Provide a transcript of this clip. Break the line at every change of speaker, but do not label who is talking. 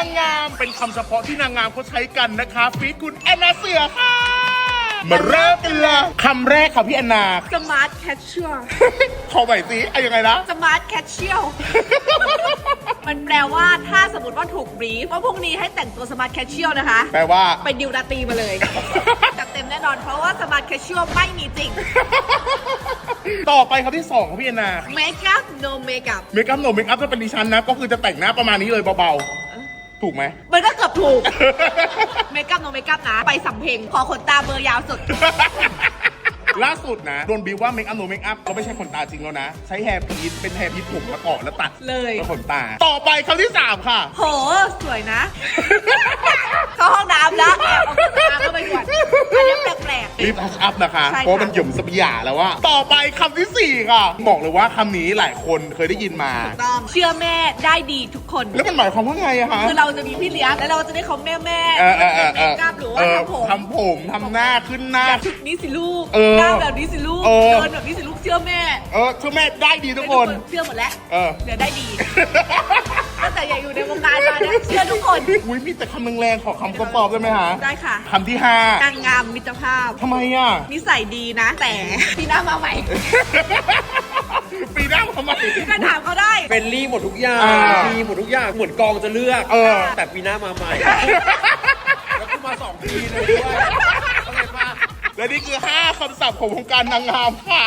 างงามเป็นคำเฉพาะที่นางงามเขาใช้กันนะคะฟีดคุณแอนนาเสือค่ะมาเริ่มกันเลยคำแรกค่ะพี่แอนนา
สมาร์ทแคชเชียล
ขอใหม่สิไอ้ยังไงนะ
สมาร์ทแคชเชียลมันแปลว่าถ้าสมมติว่าถูกบรีฟว่าพรุ่งนี้ให้แต่งตัวสมาร์ทแคชเชียลนะคะ
แปลว่า
ไปดิวราตรีมาเลย จัดเต็มแน่นอนเพราะว่าสมาร์ทแคชเชียลไม่มีจริง
ต่อไปครับที่สองครับพี่แอนนา
Makeup no makeup
เมคอัพโนเมคอัพถ้าเป็นดิฉันนะ ก็คือจะแต่งหน้าประมาณนี้เลยเบาๆ ถูกไหม
มันก็เกือบถูก เมคอัพ no เมคอัพนะ ไปสำเพ็งขอขนตาเบอร์ยาวสุด
ล่าสุดนะ โดนบิวว่าเมคอัพโนเมคอัพก็ไม่ใช่ขนตาจริงแล้วนะ ใช้แฮร์พีทเป็นแฮร์พีทผมมาก่อนแล้วตัด
เลย
เป็นขนตา ต่อไปคำที่สามค่ะ
โห สวยนะ เข้าห้องน้ำแล้วแอบเอา
รีบทัชอัพนะคะ
ใช่ค่ะ
เพราะมันหย่มสปยาแล้วว่าต่อไปคำที่สี่ค่ะ บอกเลยว่าคำนี้หลายคนเคยได้ยินมา
ๆต้องเชื่อแม่ได้ดีทุกคน
แล้วมันหมายความว่าไงอะคะ
คือเราจะมีพี่เลี้ยงแล้วเราจะได้เขาแม่แม่
เออเออเออ
เม
เออ
คอัพหรือว่า
เออ
ทำผม
ทำผมทำหน้าขึ้นหน้า
อยากชุดนี้สิลูก
เออ
หน้าแบบนี้สิลูก
เออ
เดินแบบนี้สิลูกเชื่อแม่
เออช่วยแม่ได้ดีทุกคน
เชื่อหมดแล้ว
เออ
เหลือได้ดี ตั้งแต่อยากอยู่ในวงการมาเนี่ยเชื่อทุกคน
อุ้ยมีแต่คำแรงๆขอคำตอบๆได้ไหมคะ
ได้ค่ะ
คำที่ห้านา
งงามมิตรภาพ
ทำไมอะ
นิสัยดีนะ แต่พี่หน้ามาใหม่
ปีหน้าทำไม
ก็ถามเขาได้
เป็นรี่หมดทุกอย่าง
อ่า
ดีหมดทุกอย่าง เหมือนกองจะเลือก
เออ
แต่ปีหน้ามาใหม่ แล้วก็มาสองปีเลยด้วยเข้าใจปะ
และนี่คือ 5คำศัพท์ของวงการนางงามค่ะ